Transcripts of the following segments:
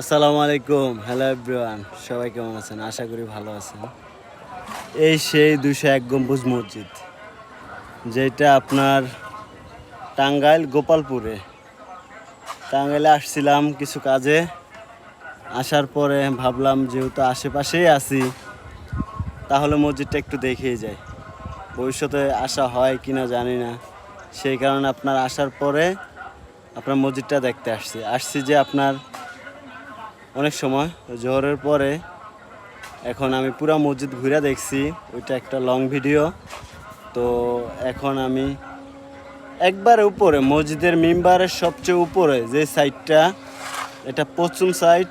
আসসালামু আলাইকুম। Hello everyone সবাই কেমন আছেন? আশা করি ভালো আছেন। এই সেই দুশো এক গম্বুজ মসজিদ, যেটা আপনার টাঙ্গাইল গোপালপুরে। টাঙ্গাইলে আসছিলাম কিছু কাজে। আসার পরে ভাবলাম যেহেতু আশেপাশেই আছি, তাহলে মসজিদটা একটু দেখেই যাই। ভবিষ্যতে আসা হয় কি না জানি না। সেই কারণে আপনার আসার পরে আপনার মসজিদটা দেখতে আসছি। আসছি যে আপনার অনেক সময়। জোহরের পরে এখন আমি পুরা মসজিদ ঘুরে দেখছি। ওইটা একটা লং ভিডিও তো এখন আমি একবারে উপরে, মসজিদের মেম্বারের সবচেয়ে উপরে যে সাইডটা এটা পশ্চিম সাইড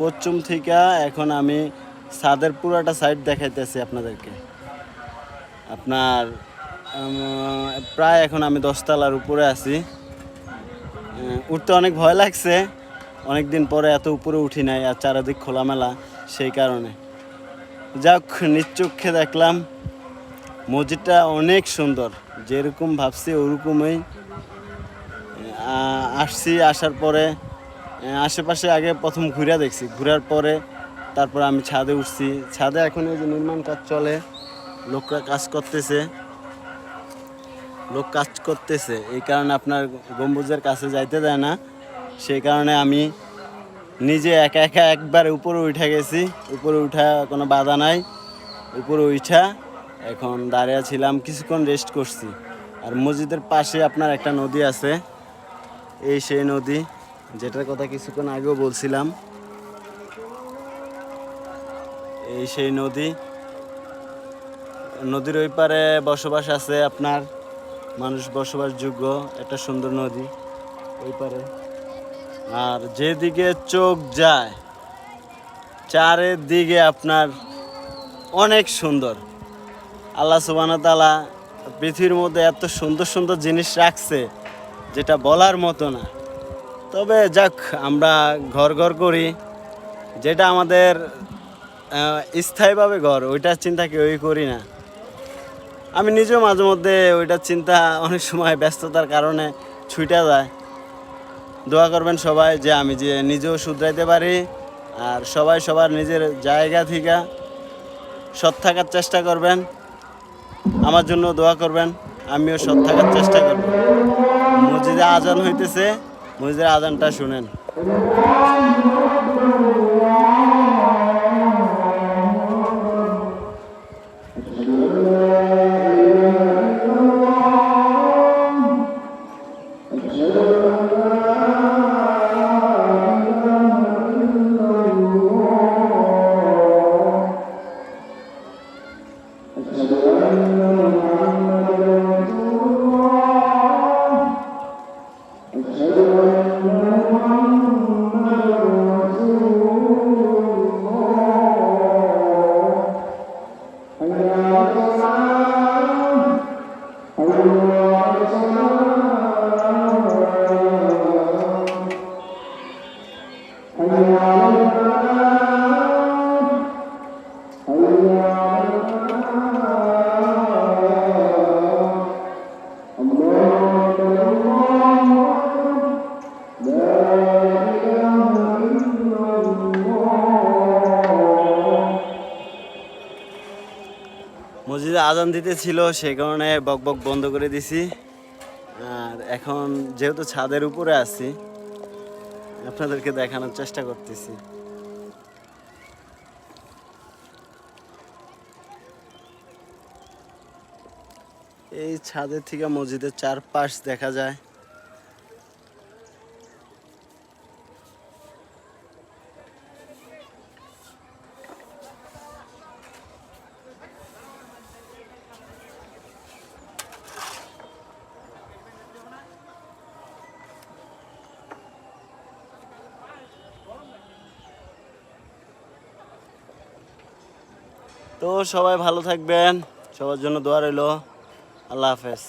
পশ্চিম থেকে এখন আমি ছাদের পুরাটা সাইড দেখাইতেছি আপনাদেরকে। আপনার প্রায় এখন আমি দশতলার উপরে আছি। উঠতে অনেক ভয় লাগছে। অনেক দিন পরে এত উপরে উঠি নাই আর চারিদিক খোলামেলা সেই কারণে। যাক নিচক্ষে দেখলাম মসজিদটা অনেক সুন্দর। যেরকম ভাবছি ওরকমই। আসছি, আসার পরে আশেপাশে আগে প্রথম ঘুরে দেখছি। ঘুরার পরে তারপর আমি ছাদে উঠছি। ছাদে এখন এই যে নির্মাণ কাজ চলে, লোকরা কাজ করতেছে। লোক কাজ করতেছে। এই কারণে আপনার গম্বুজের কাছে যাইতে দেয় না। সেই কারণে আমি নিজে একা একা একবার উপরে উঠে গেছি। উপরে উঠা কোনো বাধা নাই। উপরে উঠা, এখন দাঁড়িয়ে ছিলাম, কিছুক্ষণ রেস্ট করছি। আর মসজিদের পাশে আপনার একটা নদী আছে। এই সেই নদী, যেটার কথা কিছুক্ষণ আগেও বলছিলাম। এই সেই নদী, নদীর ওই পারে বসবাস আছে আপনার, মানুষ বসবাসযোগ্য একটা সুন্দর নদী, ওই পারে। আর যেদিকে চোখ যায়, চারিদিকে আপনার অনেক সুন্দর। আল্লাহ সুবান তালা পৃথিবীর মধ্যে এত সুন্দর সুন্দর জিনিস রাখছে, যেটা বলার মতো না। তবে যাক, আমরা ঘর ঘর করি, যেটা আমাদের স্থায়ীভাবে ঘর, ওইটার চিন্তা কেউই করি না। আমি নিজেও মাঝে মধ্যে ওইটার চিন্তা অনেক সময় ব্যস্ততার কারণে ছুটে যায়। দোয়া করবেন সবাই যে আমি যে নিজেও শুধরাইতে পারি আর সবাই সবার নিজের জায়গা থেকে সৎ থাকার চেষ্টা করবেন। আমার জন্য দোয়া করবেন, আমিও সৎ থাকার চেষ্টা করব। মসজিদে আজান হইতেছে, মসজিদের আজানটা শুনেন। মসজিদে আজান দিতে ছিল সেই কারণে বক বক বন্ধ করে দিছি। আর এখন যেহেতু ছাদের উপরে আছি আপনাদেরকে দেখানোর চেষ্টা করতেছি। এই ছাদের থেকে মসজিদের চারপাশ দেখা যায়। তো সবাই ভালো থাকবেন। সবার জন্য দোয়া রইল। আল্লাহ হাফেজ।